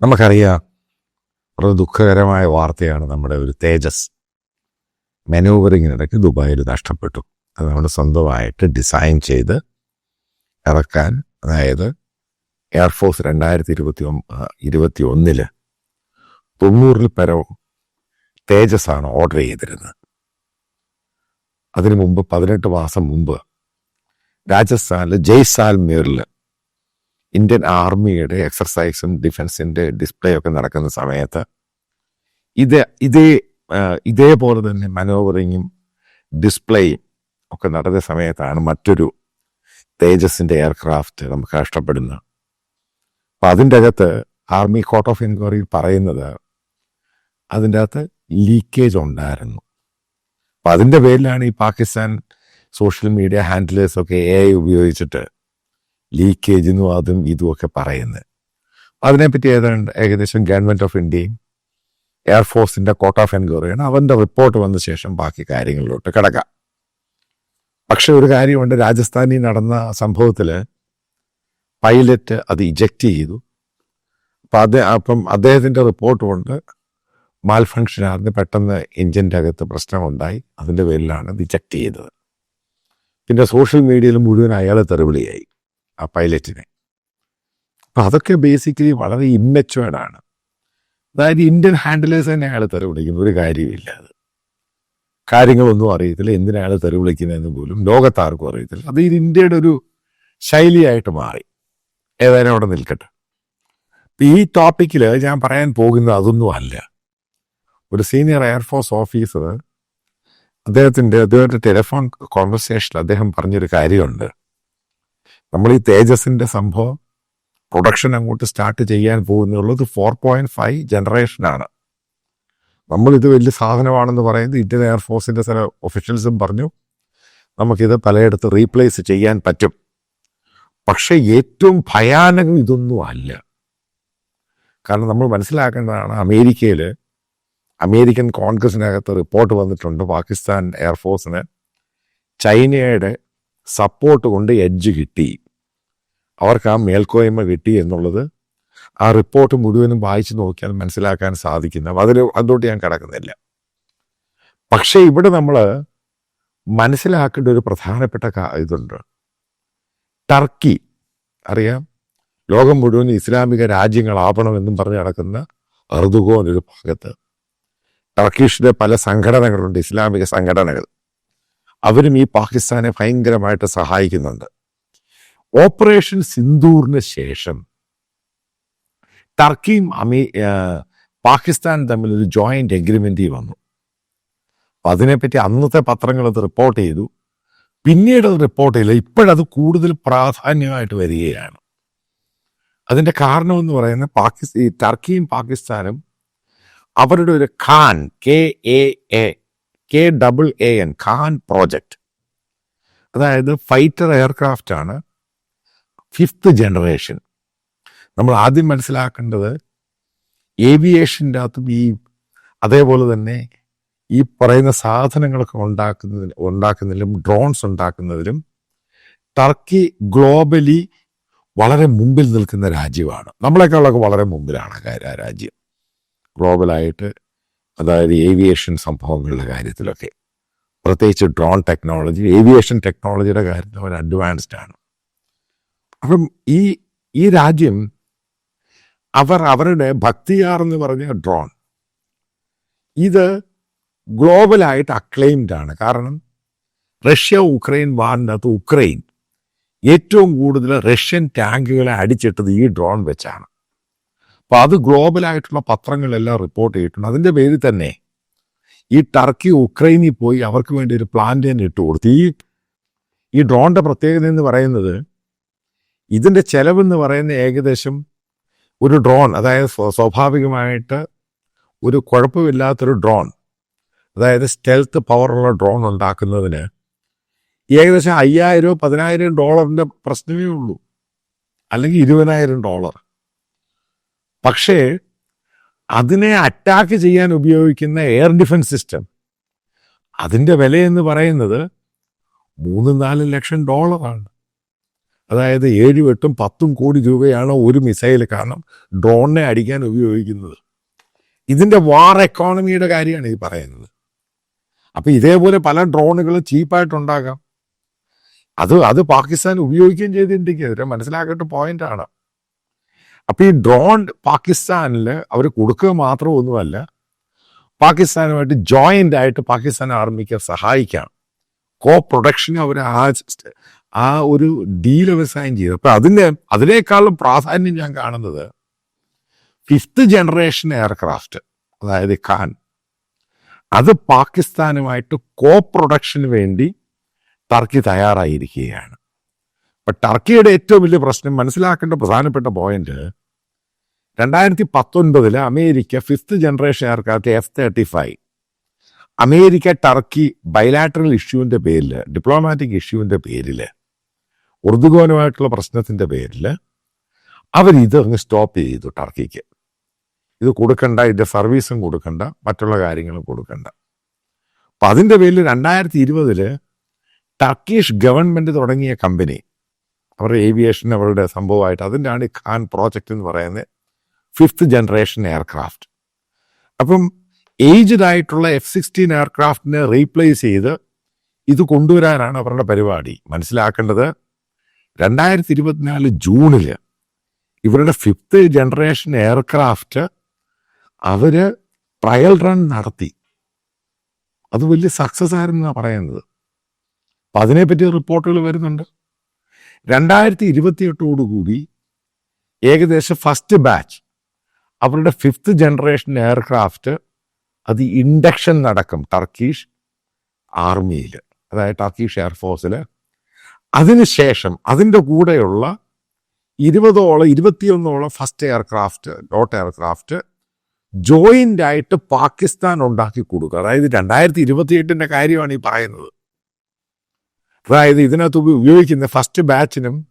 നമുക്കറിയാം വളരെ ദുഃഖകരമായ വാർത്തയാണ് നമ്മുടെ ഒരു തേജസ്. മെനൂവറിങ്ങിനിടയ്ക്ക് ദുബായിൽ നഷ്ടപ്പെട്ടു. അത് നമ്മൾ സ്വന്തമായിട്ട് ഡിസൈൻ ചെയ്ത് ഇറക്കാൻ അതായത് എയർഫോഴ്സ് രണ്ടായിരത്തി ഇരുപത്തി ഇരുപത്തി ഒന്നിൽ തൊണ്ണൂറിൽ പരവും തേജസ് ആണ് ഓർഡർ ചെയ്തിരുന്നത്. അതിനു മുമ്പ് പതിനെട്ട് മാസം മുമ്പ് രാജസ്ഥാനിൽ ജയ്സാൽമീറിൽ ഇന്ത്യൻ ആർമിയുടെ എക്സർസൈസും ഡിഫൻസിന്റെ ഡിസ്പ്ലേ ഒക്കെ നടക്കുന്ന സമയത്ത് ഇത് ഇതേ ഇതേപോലെ തന്നെ മനോവറിങ്ങും ഡിസ്പ്ലേയും ഒക്കെ നടന്ന സമയത്താണ് മറ്റൊരു തേജസിന്റെ എയർക്രാഫ്റ്റ് നമുക്ക് നഷ്ടപ്പെടുന്നത്. അപ്പൊ അതിന്റെ അകത്ത് ആർമി കോർട്ട് ഓഫ് എൻക്വയറിയിൽ പറയുന്നത് അതിന്റെ അകത്ത് ലീക്കേജ് ഉണ്ടായിരുന്നു. അപ്പൊ അതിന്റെ പേരിലാണ് ഈ പാകിസ്ഥാൻ സോഷ്യൽ മീഡിയ ഹാൻഡിലേഴ്സൊക്കെ എ ഐ ഉപയോഗിച്ചിട്ട് ലീക്കേജ് എന്നും അതും ഇതും ഒക്കെ പറയുന്നത്. അതിനെപ്പറ്റി ഏതാണ്ട് ഏകദേശം ഗവൺമെന്റ് ഓഫ് ഇന്ത്യയും എയർഫോഴ്സിന്റെ കോട്ട് ഓഫ് എൻക്വയറിയാണ് അവന്റെ റിപ്പോർട്ട് വന്ന ശേഷം ബാക്കി കാര്യങ്ങളിലോട്ട് കിടക്കാം. പക്ഷെ ഒരു കാര്യമുണ്ട്. രാജസ്ഥാനിൽ നടന്ന സംഭവത്തിൽ പൈലറ്റ് അത് ഇജക്റ്റ് ചെയ്തു. അപ്പം അത് അപ്പം അദ്ദേഹത്തിന്റെ റിപ്പോർട്ട് കൊണ്ട് മാൽ ഫങ്ഷൻ ആയിരുന്നു പെട്ടെന്ന് എഞ്ചിന്റെ അകത്ത് പ്രശ്നമുണ്ടായി. അതിന്റെ പേരിലാണ് ഇജക്റ്റ് ചെയ്തത്. പിന്നെ സോഷ്യൽ മീഡിയയിൽ മുഴുവൻ അയാളെ തെറിവിളിയായി. ആ പൈലറ്റിനെ. അപ്പം അതൊക്കെ ബേസിക്കലി വളരെ ഇമ്മച്ചുവേർഡാണ് അതായത് ഇന്ത്യൻ ഹാൻഡിലേഴ്സ് തന്നെ അയാൾ തെറി വിളിക്കുന്നു. ഒരു കാര്യമില്ല അത്. കാര്യങ്ങളൊന്നും അറിയത്തില്ല. എന്തിനാണ് അയാൾ തെറി വിളിക്കുന്നതെന്ന് പോലും ലോകത്താർക്കും അറിയത്തില്ല. അത് ഇത് ഇന്ത്യയുടെ ഒരു ശൈലിയായിട്ട് മാറി. ഏതായാലും അവിടെ നിൽക്കട്ടെ. ഈ ടോപ്പിക്കിൽ ഞാൻ പറയാൻ പോകുന്നത് അതൊന്നും അല്ല. ഒരു സീനിയർ എയർഫോഴ്സ് ഓഫീസർ അദ്ദേഹത്തിന്റെ അദ്ദേഹത്തിന്റെ ടെലിഫോൺ കോൺവെർസേഷനിൽ അദ്ദേഹം പറഞ്ഞൊരു കാര്യമുണ്ട്. നമ്മൾ ഈ തേജസിന്റെ സംഭവം പ്രൊഡക്ഷൻ അങ്ങോട്ട് സ്റ്റാർട്ട് ചെയ്യാൻ പോകുന്നുള്ളത് ഫോർ പോയിന്റ് ഫൈവ് ജനറേഷനാണ് നമ്മൾ ഇത് വലിയ സാധനമാണെന്ന് പറയുന്നത് ഇന്ത്യൻ എയർഫോഴ്സിന്റെ ചില ഒഫീഷ്യൽസും പറഞ്ഞു നമുക്കിത് പലയിടത്ത് റീപ്ലേസ് ചെയ്യാൻ പറ്റും. പക്ഷേ ഏറ്റവും ഭയാനകം ഇതൊന്നും അല്ല. കാരണം നമ്മൾ മനസ്സിലാക്കേണ്ടതാണ് അമേരിക്കയിൽ അമേരിക്കൻ കോൺഗ്രസിനകത്ത് റിപ്പോർട്ട് വന്നിട്ടുണ്ട് പാകിസ്ഥാൻ എയർഫോഴ്സിന് ചൈനയുടെ സപ്പോർട്ട് കൊണ്ട് എഡ്ജ് കിട്ടി. അവർക്ക് ആ മേൽക്കോയ്മ കിട്ടി എന്നുള്ളത് ആ റിപ്പോർട്ട് മുഴുവനും വായിച്ചു നോക്കിയാൽ മനസ്സിലാക്കാൻ സാധിക്കുന്ന അതിൽ അതുകൊണ്ട് ഞാൻ കിടക്കുന്നില്ല. പക്ഷേ ഇവിടെ നമ്മൾ മനസ്സിലാക്കേണ്ട ഒരു പ്രധാനപ്പെട്ട ഇതുണ്ട്. ടർക്കി അറിയാം? ലോകം മുഴുവൻ ഇസ്ലാമിക രാജ്യങ്ങളാവണമെന്നും പറഞ്ഞ് നടക്കുന്ന അറുതുകോ ഒരു ഭാഗത്ത്. ടർക്കിഷിലെ പല സംഘടനകളുണ്ട് ഇസ്ലാമിക സംഘടനകൾ. അവരും ഈ പാകിസ്ഥാനെ ഭയങ്കരമായിട്ട് സഹായിക്കുന്നുണ്ട്. ഓപ്പറേഷൻ സിന്ദൂറിന് ശേഷം ടർക്കിയും അമേ പാകിസ്ഥാൻ തമ്മിൽ ഒരു ജോയിന്റ് എഗ്രിമെന്റ് വന്നു. അപ്പൊ അതിനെപ്പറ്റി അന്നത്തെ പത്രങ്ങൾ അത് റിപ്പോർട്ട് ചെയ്തു. പിന്നീട് അത് റിപ്പോർട്ട് ചെയ്യില്ല ഇപ്പോഴത് കൂടുതൽ പ്രാധാന്യമായിട്ട് വരികയാണ്. അതിന്റെ കാരണം എന്ന് പറയുന്നത് പാകിസ്ഥാൻ ടർക്കിയും പാകിസ്ഥാനും അവരുടെ ഒരു KAAN K A A K double A N KAAN project അതായത് ഫൈറ്റർ എയർക്രാഫ്റ്റ് ആണ് ഫിഫ്ത്ത് ജനറേഷൻ. നമ്മൾ ആദ്യം മനസ്സിലാക്കേണ്ടത് ഏവിയേഷന്റെ അകത്തും ഈ അതേപോലെ തന്നെ ഈ പറയുന്ന സാധനങ്ങളൊക്കെ ഉണ്ടാക്കുന്നതിൽ ഉണ്ടാക്കുന്നതിലും ഡ്രോൺസ് ഉണ്ടാക്കുന്നതിലും ടർക്കി ഗ്ലോബലി വളരെ മുമ്പിൽ നിൽക്കുന്ന രാജ്യമാണ്. നമ്മളെക്കാളൊക്കെ വളരെ മുമ്പിലാണ് രാജ്യം. ഗ്ലോബലായിട്ട് അതായത് ഏവിയേഷൻ സംഭവങ്ങളുടെ കാര്യത്തിലൊക്കെ. പ്രത്യേകിച്ച് ഡ്രോൺ ടെക്നോളജി ഏവിയേഷൻ ടെക്നോളജിയുടെ കാര്യത്തിൽ അവർ അഡ്വാൻസ്ഡ് ആണ്. അപ്പം ഈ ഈ രാജ്യം അവർ അവരുടെ ഭക്തിയാർ എന്ന് പറഞ്ഞ ഡ്രോൺ ഇത് ഗ്ലോബലായിട്ട് അക്ലെയിംഡ് ആണ്. കാരണം റഷ്യ ഉക്രൈൻ വാറിനകത്ത് ഉക്രൈൻ ഏറ്റവും കൂടുതൽ റഷ്യൻ ടാങ്കുകളെ അടിച്ചിട്ടത് ഈ ഡ്രോൺ വെച്ചാണ്. അപ്പൊ അത് ഗ്ലോബലായിട്ടുള്ള പത്രങ്ങളെല്ലാം റിപ്പോർട്ട് ചെയ്തിട്ടുണ്ട്. അതിന്റെ പേരിൽ തന്നെ ഈ ടർക്കി ഉക്രൈനിൽ പോയി അവർക്ക് വേണ്ടി ഒരു പ്ലാന്റ് തന്നെ ഇട്ട് കൊടുത്തു. ഈ ഈ ഡ്രോണിന്റെ പ്രത്യേകത എന്ന് പറയുന്നത് ഇതിന്റെ ചെലവെന്ന് പറയുന്ന ഏകദേശം ഒരു ഡ്രോൺ അതായത് സ്വാഭാവികമായിട്ട് ഒരു കുഴപ്പമില്ലാത്തൊരു ഡ്രോൺ അതായത് സ്റ്റെൽത്ത് പവറുള്ള ഡ്രോൺ ഉണ്ടാക്കുന്നതിന് ഏകദേശം അയ്യായിരം പതിനായിരം ഡോളറിന്റെ പ്രശ്നമേ ഉള്ളൂ. അല്ലെങ്കിൽ ഇരുപതിനായിരം ഡോളർ പക്ഷേ അതിനെ അറ്റാക്ക് ചെയ്യാൻ ഉപയോഗിക്കുന്ന എയർ ഡിഫൻസ് സിസ്റ്റം അതിന്റെ വിലയെന്ന് പറയുന്നത് മൂന്ന് നാല് ലക്ഷം ഡോളറാണ്. അതായത് ഏഴും എട്ടും പത്തും കോടി രൂപയാണ് ഒരു മിസൈൽ കാരണം ഡ്രോണിനെ അടിക്കാൻ ഉപയോഗിക്കുന്നത്. ഇതിന്റെ വാർ എക്കോണമിയുടെ കാര്യമാണ് ഈ പറയുന്നത്. അപ്പം ഇതേപോലെ പല ഡ്രോണുകളും ചീപ്പായിട്ടുണ്ടാകാം. അത് അത് പാകിസ്ഥാൻ ഉപയോഗിക്കുകയും ചെയ്തിട്ടുണ്ടെങ്കിൽ പോയിന്റ് പോയിന്റാണ് അപ്പൊ ഈ ഡ്രോൺ പാകിസ്ഥാനിൽ അവർ കൊടുക്കുക മാത്രം ഒന്നുമല്ല പാകിസ്ഥാനുമായിട്ട് ജോയിന്റ് ആയിട്ട് പാകിസ്ഥാൻ ആർമിക്ക് സഹായിക്കാം കോ പ്രൊഡക്ഷന് അവർ ആ ആ ഒരു ഡീൽ വ്യവസായം ചെയ്തു. അപ്പൊ അതിന് അതിനേക്കാളും പ്രാധാന്യം ഞാൻ കാണുന്നത് ഫിഫ്ത്ത് ജനറേഷൻ എയർക്രാഫ്റ്റ് അതായത് ഖാൻ. അത് പാകിസ്ഥാനുമായിട്ട് കോ പ്രൊഡക്ഷന് വേണ്ടി ടർക്കി തയ്യാറായിരിക്കുകയാണ്. അപ്പൊ ടർക്കിയുടെ ഏറ്റവും വലിയ പ്രശ്നം മനസ്സിലാക്കേണ്ട പ്രധാനപ്പെട്ട പോയിന്റ് രണ്ടായിരത്തി പത്തൊൻപതിൽ America fifth generation aircraft F thirty five America Turkey bilateral ഇഷ്യൂവിന്റെ പേരിൽ ഡിപ്ലോമാറ്റിക് ഇഷ്യൂവിന്റെ പേരിൽ ഉറുദുഗോനുമായിട്ടുള്ള പ്രശ്നത്തിന്റെ പേരിൽ അവർ ഇത് അങ്ങ് സ്റ്റോപ്പ് ചെയ്തു ടർക്കിക്ക്. ഇത് കൊടുക്കണ്ട ഇതിന്റെ സർവീസും കൊടുക്കണ്ട മറ്റുള്ള കാര്യങ്ങളും കൊടുക്കണ്ട. അപ്പം അതിന്റെ പേരിൽ രണ്ടായിരത്തി ഇരുപതിൽ ടർക്കിഷ് ഗവൺമെന്റ് തുടങ്ങിയ കമ്പനി അവരുടെ ഏവിയേഷൻ അവരുടെ സംഭവമായിട്ട് അതിന്റെയാണ് ഖാൻ പ്രോജക്റ്റ് എന്ന് പറയുന്നത് ഫിഫ്ത്ത് ജനറേഷൻ എയർക്രാഫ്റ്റ്. അപ്പം ഏജ്ഡ് ആയിട്ടുള്ള എഫ് സിക്സ്റ്റീൻ എയർക്രാഫ്റ്റിനെ റീപ്ലേസ് ചെയ്ത് ഇത് കൊണ്ടുവരാനാണ് അവരുടെ പരിപാടി. മനസ്സിലാക്കേണ്ടത് രണ്ടായിരത്തി ഇരുപത്തിനാല് ജൂണിൽ ഇവരുടെ ഫിഫ്ത്ത് ജനറേഷൻ എയർക്രാഫ്റ്റ് അവർ ട്രയൽ റൺ നടത്തി. അത് വലിയ സക്സസ് ആയിരുന്നാണ് പറയുന്നത്. അപ്പം അതിനെപ്പറ്റി റിപ്പോർട്ടുകൾ വരുന്നുണ്ട്. രണ്ടായിരത്തി ഇരുപത്തിയെട്ടോടുകൂടി ഏകദേശം ഫസ്റ്റ് ബാച്ച് അവരുടെ ഫിഫ്ത്ത് ജനറേഷൻ എയർക്രാഫ്റ്റ് അത് ഇൻഡക്ഷൻ നടക്കും ടർക്കീഷ് ആർമിയിൽ അതായത് ടർക്കീഷ് എയർഫോഴ്സിൽ അതിനുശേഷം അതിന്റെ കൂടെയുള്ള ഇരുപതോളം ഇരുപത്തിയൊന്നോളം first aircraft dot aircraft joint ആയിട്ട് പാകിസ്ഥാൻ ഉണ്ടാക്കി കൊടുക്കുക. അതായത് രണ്ടായിരത്തി ഇരുപത്തി എട്ടിന്റെ കാര്യമാണ് ഈ പറയുന്നത്. അതായത് ഇതിനകത്ത് ഉപ- ഉപയോഗിക്കുന്ന ഫസ്റ്റ് ബാച്ചിനും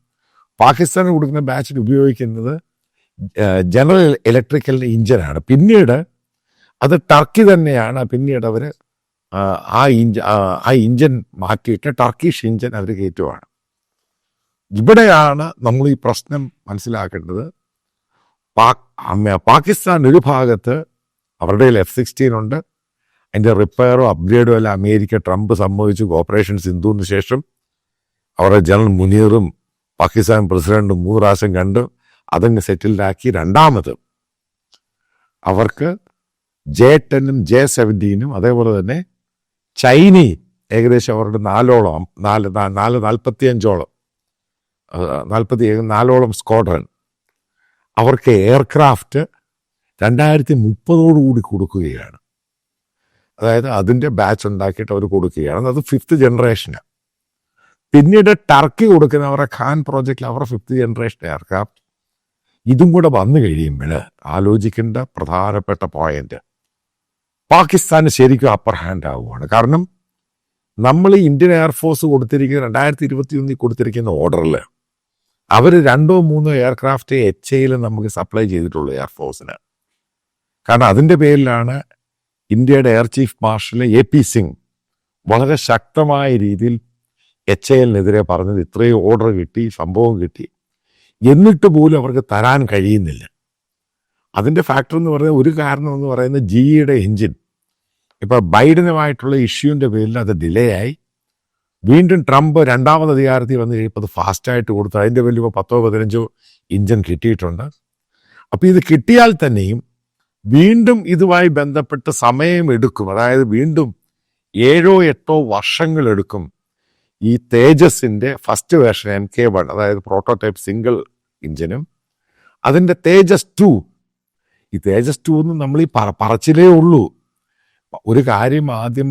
പാകിസ്ഥാൻ കൊടുക്കുന്ന ബാച്ചിന് ഉപയോഗിക്കുന്നത് ജനറൽ ഇലക്ട്രിക്കൽ ഇഞ്ചിനാണ് പിന്നീട് അത് ടർക്കി തന്നെയാണ്. പിന്നീട് അവർ ആ ഇഞ്ച് ആ, ഇഞ്ചൻ മാറ്റിയിട്ട് ടർക്കിഷ് ഇഞ്ചൻ അവർ കയറ്റുവാണ്. ഇവിടെയാണ് നമ്മൾ ഈ പ്രശ്നം മനസ്സിലാക്കേണ്ടത്. പാക് പാകിസ്ഥാൻ ഒരു ഭാഗത്ത് അവരുടെ എഫ് സിക്സ്റ്റീൻ ഉണ്ട്. അതിന്റെ റിപ്പയറോ അപ്ഗ്രേഡോ എല്ലാം അമേരിക്ക ട്രംപ് സമ്മതിച്ചു. ഓപ്പറേഷൻ സിന്ധുവിന് ശേഷം അവരുടെ ജനറൽ മുനീറും പാകിസ്ഥാൻ പ്രസിഡന്റും മൂന്ന് പ്രാവശ്യം കണ്ട്. അതങ്ങ് സെറ്റിൽഡാക്കി രണ്ടാമത് അവർക്ക് ജെ ടെന്നും ജെ സെവന്റീനും അതേപോലെ തന്നെ ചൈനി ഏകദേശം അവരുടെ നാലോളം നാല് നാല് നാൽപ്പത്തി അഞ്ചോളം നാൽപ്പത്തി നാലോളം സ്ക്വാഡ്രൺ. അവർക്ക് എയർക്രാഫ്റ്റ് രണ്ടായിരത്തി മുപ്പതോടുകൂടി കൊടുക്കുകയാണ്. അതായത് അതിന്റെ ബാച്ച് ഉണ്ടാക്കിയിട്ട് അവർ കൊടുക്കുകയാണ്. അത് ഫിഫ്ത്ത് ജനറേഷനാണ്. പിന്നീട് ടർക്കി കൊടുക്കുന്ന അവരുടെ ഖാൻ പ്രോജക്റ്റിൽ അവരുടെ ഫിഫ്ത്ത് ജനറേഷൻ എയർക്രാഫ്റ്റ്. ഇതും കൂടെ വന്നു കഴിയുമ്പോൾ ആലോചിക്കേണ്ട പ്രധാനപ്പെട്ട പോയിന്റ് പാകിസ്ഥാന് ശരിക്കും അപ്പർ ഹാൻഡ് ആവുകയാണ് കാരണം നമ്മൾ ഇന്ത്യൻ എയർഫോഴ്സ് കൊടുത്തിരിക്കുന്ന രണ്ടായിരത്തി ഇരുപത്തി ഒന്നിൽ കൊടുത്തിരിക്കുന്ന ഓർഡറിൽ അവർ രണ്ടോ മൂന്നോ എയർക്രാഫ്റ്റ് എച്ച് എയിൽ നമുക്ക് സപ്ലൈ ചെയ്തിട്ടുള്ളൂ എയർഫോഴ്സിന് കാരണം അതിന്റെ പേരിലാണ് ഇന്ത്യയുടെ air chief marshal A P Singh വളരെ ശക്തമായ രീതിയിൽ എച്ച് എല്ലിനെതിരെ പറഞ്ഞത് ഇത്രയും ഓർഡർ കിട്ടി സംഭവം കിട്ടി. എന്നിട്ട് പോലും അവർക്ക് തരാൻ കഴിയുന്നില്ല. അതിന്റെ ഫാക്ടർ എന്ന് പറയുന്നത് ഒരു കാരണം എന്ന് പറയുന്നത് ജിയുടെ എഞ്ചിൻ ഇപ്പോൾ ബൈഡനുമായിട്ടുള്ള ഇഷ്യൂവിന്റെ പേരിൽ അത് ഡിലേ ആയി വീണ്ടും ട്രംപ് രണ്ടാമത് അധികാരത്തിൽ വന്നു കഴിയുമ്പോൾ അത് ഫാസ്റ്റായിട്ട് കൊടുത്തു. അതിന്റെ പേരിൽ ഇപ്പോൾ പത്തോ പതിനഞ്ചോ ഇഞ്ചൻ കിട്ടിയിട്ടുണ്ട്. അപ്പോൾ ഇത് കിട്ടിയാൽ തന്നെയും വീണ്ടും ഇതുമായി ബന്ധപ്പെട്ട് സമയം എടുക്കും. അതായത് വീണ്ടും ഏഴോ എട്ടോ വർഷങ്ങൾ എടുക്കും ഈ തേജസിന്റെ first version N K one അതായത് പ്രോട്ടോടൈപ്പ് സിംഗിൾ എഞ്ചിനും അതിന്റെ തേജസ് ടു ഈ തേജസ് ടു എന്ന് നമ്മൾ ഈ പറ പറച്ചിലേ ഉള്ളൂ. ഒരു കാര്യം ആദ്യം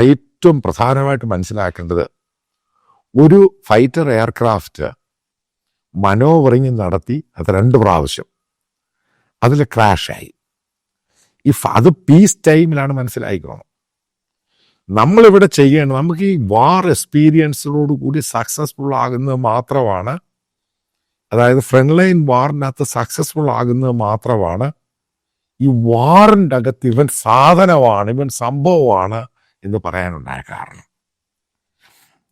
ഏറ്റവും പ്രധാനമായിട്ട് മനസ്സിലാക്കേണ്ടത് ഒരു ഫൈറ്റർ എയർക്രാഫ്റ്റ് മനോവറിങ് നടത്തി അത് രണ്ട് പ്രാവശ്യം. അതിൽ ക്രാഷായി ഈ അത് പീസ് ടൈമിലാണ് മനസ്സിലായിക്കോണം. നമ്മളിവിടെ ചെയ്യേണ്ടത് നമുക്ക് ഈ വാർ എക്സ്പീരിയൻസിനോട് കൂടി സക്സസ്ഫുൾ ആകുന്നത് മാത്രമാണ്. അതായത് ഫ്രണ്ട് ലൈൻ വാറിനകത്ത് സക്സസ്ഫുൾ ആകുന്നത് മാത്രമാണ്. ഈ വാറിന്റെ അകത്ത് ഇവൻ സാധനമാണ് ഇവൻ സംഭവമാണ് എന്ന് പറയാനുണ്ടായ കാരണം.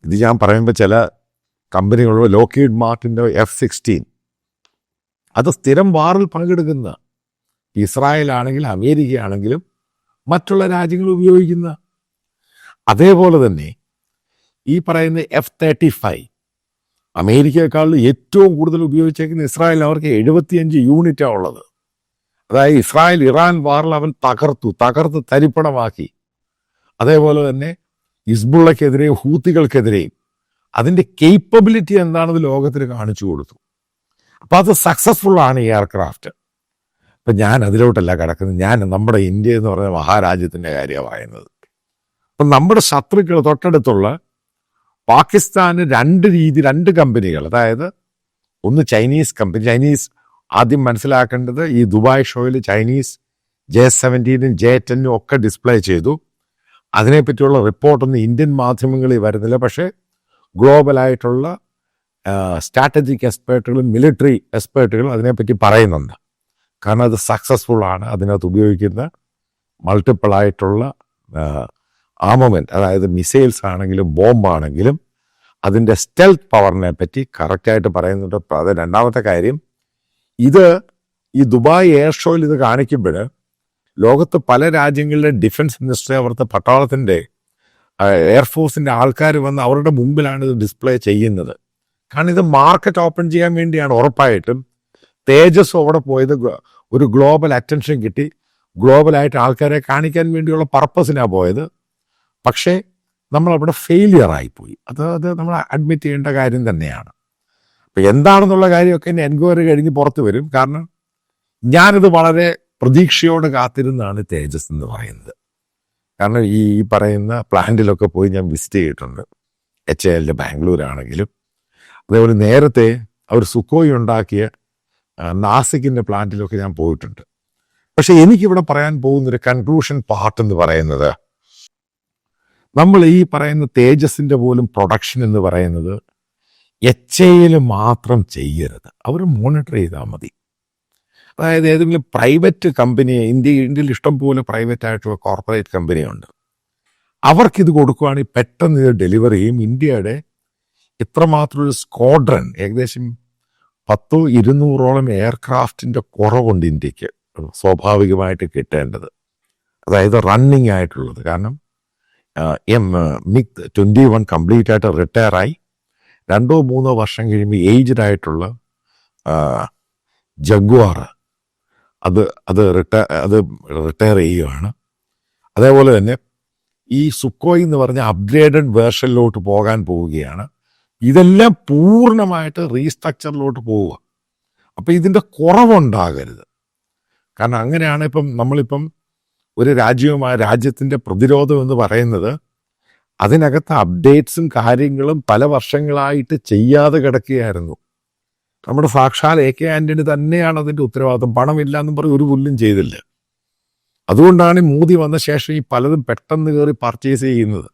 ഇത് ഞാൻ പറയുമ്പോൾ ചില കമ്പനികളോ ലോക്കീഡ് മാർട്ടിന്റെ എഫ് സിക്സ്റ്റീൻ അത് സ്ഥിരം വാറിൽ പങ്കെടുക്കുന്ന ഇസ്രായേൽ ആണെങ്കിലും അമേരിക്ക ആണെങ്കിലും മറ്റുള്ള രാജ്യങ്ങൾ ഉപയോഗിക്കുന്ന അതേപോലെ തന്നെ ഈ പറയുന്ന എഫ് തേർട്ടി ഫൈവ് അമേരിക്കയെക്കാളും ഏറ്റവും കൂടുതൽ ഉപയോഗിച്ചേക്കുന്ന ഇസ്രായേൽ അവർക്ക് എഴുപത്തിയഞ്ച് യൂണിറ്റാണ് ഉള്ളത്. അതായത് ഇസ്രായേൽ ഇറാൻ വാറിൽ അവൻ തകർത്തു തകർത്ത് തരിപ്പണമാക്കി. അതേപോലെ തന്നെ ഇസ്ബുള്ളക്കെതിരെയും ഹൂത്തികൾക്കെതിരെയും അതിന്റെ കേപ്പബിലിറ്റി എന്താണെന്ന് ലോകത്തിന് കാണിച്ചു കൊടുത്തു. അപ്പോൾ അത് സക്സസ്ഫുൾ ആണ് ഈ എയർക്രാഫ്റ്റ് അപ്പം ഞാൻ അതിലോട്ടല്ല കിടക്കുന്നത്. ഞാൻ നമ്മുടെ ഇന്ത്യ എന്ന് പറയുന്ന മഹാരാജ്യത്തിന്റെ കാര്യമാണ് പറയുന്നത്. അപ്പം നമ്മുടെ ശത്രുക്കൾ തൊട്ടടുത്തുള്ള പാകിസ്ഥാന് രണ്ട് രീതി രണ്ട് കമ്പനികൾ. അതായത് ഒന്ന് ചൈനീസ് കമ്പനി. ചൈനീസ് ആദ്യം മനസ്സിലാക്കേണ്ടത് ഈ ദുബായ് ഷോയിൽ ചൈനീസ് ജെ സെവന്റീനും ജെ ടെന്നും ഒക്കെ ഡിസ്പ്ലേ ചെയ്തു. അതിനെപ്പറ്റിയുള്ള റിപ്പോർട്ടൊന്നും ഇന്ത്യൻ മാധ്യമങ്ങളിൽ വരുന്നില്ല. പക്ഷേ ഗ്ലോബലായിട്ടുള്ള സ്ട്രാറ്റജിക് എക്സ്പേർട്ടുകളും മിലിറ്ററി എക്സ്പേർട്ടുകളും അതിനെപ്പറ്റി പറയുന്നുണ്ട്. കാരണം അത് സക്സസ്ഫുൾ ആണ്. അതിനകത്ത് ഉപയോഗിക്കുന്ന മൾട്ടിപ്പിൾ ആയിട്ടുള്ള ആമമെന്റ് അതായത് മിസൈൽസ് ആണെങ്കിലും ബോംബാണെങ്കിലും അതിന്റെ സ്റ്റെൽത്ത് പവറിനെ പറ്റി കറക്റ്റായിട്ട് പറയുന്നുണ്ട്. അത് രണ്ടാമത്തെ കാര്യം ഇത് ഈ ദുബായ് എയർ ഷോയിൽ ഇത് കാണിക്കുമ്പോൾ ലോകത്ത് പല രാജ്യങ്ങളിലെ ഡിഫൻസ് മിനിസ്റ്ററി അവിടുത്തെ പട്ടാളത്തിന്റെ എയർഫോഴ്സിന്റെ ആൾക്കാർ വന്ന് അവരുടെ മുമ്പിലാണ് ഇത് ഡിസ്പ്ലേ ചെയ്യുന്നത്. കാരണം ഇത് മാർക്കറ്റ് ഓപ്പൺ ചെയ്യാൻ വേണ്ടിയാണ് ഉറപ്പായിട്ടും. തേജസ് അവിടെ പോയത് ഒരു ഗ്ലോബൽ അറ്റൻഷൻ കിട്ടി. ഗ്ലോബലായിട്ട് ആൾക്കാരെ കാണിക്കാൻ വേണ്ടിയുള്ള പർപ്പസിനാണ് പോയത്. പക്ഷേ നമ്മളവിടെ ഫെയിലിയർ ആയിപ്പോയി അത് അത് നമ്മൾ അഡ്മിറ്റ് ചെയ്യേണ്ട കാര്യം തന്നെയാണ്. അപ്പം എന്താണെന്നുള്ള കാര്യമൊക്കെ എന്നെ എൻക്വയറി കഴിഞ്ഞ് പുറത്ത് വരും. കാരണം ഞാനിത് വളരെ പ്രതീക്ഷയോട് കാത്തിരുന്നാണ് തേജസ് എന്ന് പറയുന്നത്. കാരണം ഈ പറയുന്ന പ്ലാന്റിലൊക്കെ പോയി ഞാൻ വിസിറ്റ് ചെയ്തിട്ടുണ്ട്. എച്ച് എ എല്ലിന്റെ ബാംഗ്ലൂരാണെങ്കിലും. അതേപോലെ നേരത്തെ അവർ സുക്കോയി ഉണ്ടാക്കിയ നാസിക്കിന്റെ പ്ലാന്റിലൊക്കെ ഞാൻ പോയിട്ടുണ്ട്. പക്ഷേ എനിക്കിവിടെ പറയാൻ പോകുന്നൊരു കൺക്ലൂഷൻ പാർട്ട് എന്ന് പറയുന്നത് നമ്മൾ ഈ പറയുന്ന തേജസിന്റെ പോലും പ്രൊഡക്ഷൻ എന്ന് പറയുന്നത് എച്ച് എയിൽ മാത്രം ചെയ്യരുത്. അവർ മോണിറ്റർ ചെയ്താൽ മതി. അതായത് ഏതെങ്കിലും പ്രൈവറ്റ് കമ്പനി ഇന്ത്യ ഇന്ത്യയിൽ ഇഷ്ടം പോലെ പ്രൈവറ്റ് ആയിട്ടുള്ള കോർപ്പറേറ്റ് കമ്പനിയുണ്ട് അവർക്കിത് കൊടുക്കുകയാണെങ്കിൽ പെട്ടെന്ന് ഇത് ഡെലിവറി ചെയ്യും. ഇന്ത്യയുടെ ഇത്രമാത്രം ഒരു സ്ക്വാഡ്രൺ ഏകദേശം പത്തോ ഇരുന്നൂറോളം എയർക്രാഫ്റ്റിന്റെ കുറവുണ്ട് ഇന്ത്യയ്ക്ക്. സ്വാഭാവികമായിട്ട് കിട്ടേണ്ടത്. അതായത് റണ്ണിങ് ആയിട്ടുള്ളത്. കാരണം M MiG twenty one complete ആയിട്ട് റിട്ടയറായി രണ്ടോ മൂന്നോ വർഷം കഴിയുമ്പോൾ ഏജ്ഡ് ആയിട്ടുള്ള ജഗ്വാർ അത് അത് റിട്ടയർ അത് റിട്ടയർ ചെയ്യുകയാണ് അതേപോലെ തന്നെ ഈ സുക്കോയി എന്ന് പറഞ്ഞ അപ്ഗ്രേഡഡ് വേർഷനിലോട്ട് പോകാൻ പോവുകയാണ്. ഇതെല്ലാം പൂർണമായിട്ട് റീസ്ട്രക്ചറിലോട്ട് പോവുക. അപ്പം ഇതിന്റെ കുറവുണ്ടാകരുത്. കാരണം അങ്ങനെയാണ് ഇപ്പം നമ്മളിപ്പം ഒരു രാജ്യവുമായ രാജ്യത്തിന്റെ പ്രതിരോധം എന്ന് പറയുന്നത് അതിനകത്ത് അപ്ഡേറ്റ്സും കാര്യങ്ങളും പല വർഷങ്ങളായിട്ട് ചെയ്യാതെ കിടക്കുകയായിരുന്നു. നമ്മുടെ സാക്ഷാൽ എ കെ ആന്റണി തന്നെയാണ് അതിന്റെ ഉത്തരവാദിത്വം. പണമില്ല എന്നും പറഞ്ഞ് ഒരു പുല്ലും ചെയ്തില്ല. അതുകൊണ്ടാണ് മോദി വന്ന ശേഷം ഈ പലതും പെട്ടെന്ന് കയറി പർച്ചേസ് ചെയ്യുന്നത്.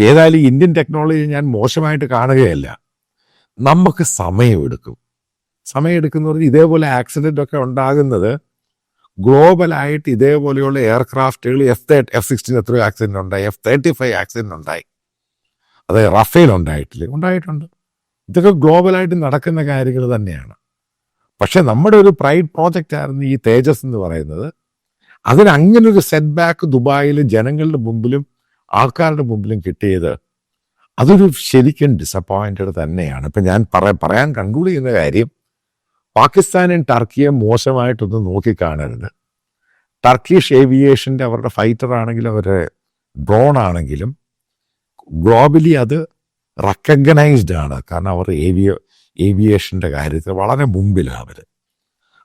ഏതായാലും ഇന്ത്യൻ ടെക്നോളജി ഞാൻ മോശമായിട്ട് കാണുകയല്ല. നമുക്ക് സമയമെടുക്കും. സമയമെടുക്കുന്ന പറഞ്ഞാൽ ഇതേപോലെ ആക്സിഡന്റ് ഒക്കെ ഉണ്ടാകുന്നത് ഗ്ലോബലായിട്ട് ഇതേപോലെയുള്ള എയർക്രാഫ്റ്റുകൾ എഫ് തേർട്ടി എഫ് സിക്സ്റ്റീൻ എത്രയോ ആക്സിഡന്റ് ഉണ്ടായി എഫ് തേർട്ടി ഫൈവ് ആക്സിഡന്റ് ഉണ്ടായി അത് റഫേൽ ഉണ്ടായിട്ടില്ലേ ഉണ്ടായിട്ടുണ്ട്. ഇതൊക്കെ ഗ്ലോബലായിട്ട് നടക്കുന്ന കാര്യങ്ങൾ തന്നെയാണ്. പക്ഷെ നമ്മുടെ ഒരു പ്രൈഡ് പ്രോജക്റ്റ് ആയിരുന്നു ഈ തേജസ് എന്ന് പറയുന്നത്. അതിന് അങ്ങനെ ഒരു സെറ്റ് ബാക്ക് ദുബായിൽ ജനങ്ങളുടെ മുമ്പിലും ആൾക്കാരുടെ മുമ്പിലും കിട്ടിയത് അതൊരു ശരിക്കും ഡിസപ്പോയിന്റഡ് തന്നെയാണ്. ഇപ്പം ഞാൻ പറയാൻ കൺക്ലൂഡ് ചെയ്യുന്ന കാര്യം പാകിസ്ഥാനും ടർക്കിയെ മോശമായിട്ടൊന്നും നോക്കിക്കാണരുത്. ടർക്കിഷ് ഏവിയേഷന്റെ അവരുടെ ഫൈറ്റർ ആണെങ്കിലും അവരുടെ ഡ്രോൺ ആണെങ്കിലും ഗ്ലോബലി അത് റെക്കഗ്നൈസ്ഡ് ആണ്. കാരണം അവർ ഏവിയ ഏവിയേഷന്റെ കാര്യത്തിൽ വളരെ മുമ്പിലാണ് അവർ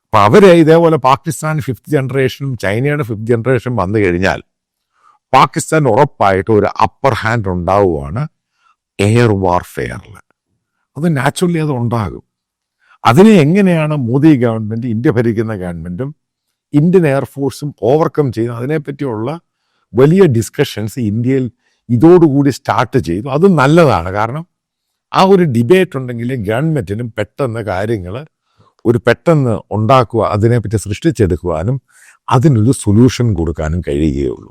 അപ്പോൾ അവർ ഇതേപോലെ പാകിസ്ഥാൻ ഫിഫ്ത്ത് ജനറേഷനും ചൈനയുടെ ഫിഫ്ത്ത് ജനറേഷനും വന്നു കഴിഞ്ഞാൽ പാകിസ്ഥാൻ ഉറപ്പായിട്ട് ഒരു അപ്പർ ഹാൻഡ് ഉണ്ടാവുകയാണ് എയർ വാർഫെയറിൽ അത് നാച്ചുറലി അത് ഉണ്ടാകും. അതിനെ എങ്ങനെയാണ് മോദി ഗവൺമെന്റ് ഇന്ത്യ ഭരിക്കുന്ന ഗവൺമെന്റും ഇന്ത്യൻ എയർഫോഴ്സും ഓവർകം ചെയ്യുന്ന അതിനെപ്പറ്റിയുള്ള വലിയ ഡിസ്കഷൻസ് ഇന്ത്യയിൽ ഇതോടുകൂടി സ്റ്റാർട്ട് ചെയ്തു. അത് നല്ലതാണ്. കാരണം ആ ഒരു ഡിബേറ്റ് ഉണ്ടെങ്കിൽ ഗവൺമെന്റിനും പെട്ടെന്ന് കാര്യങ്ങൾ ഒരു പെട്ടെന്ന് ഉണ്ടാക്കുക അതിനെപ്പറ്റി സൃഷ്ടിച്ചെടുക്കുവാനും അതിനൊരു സൊല്യൂഷൻ കൊടുക്കാനും കഴിയുകയുള്ളൂ.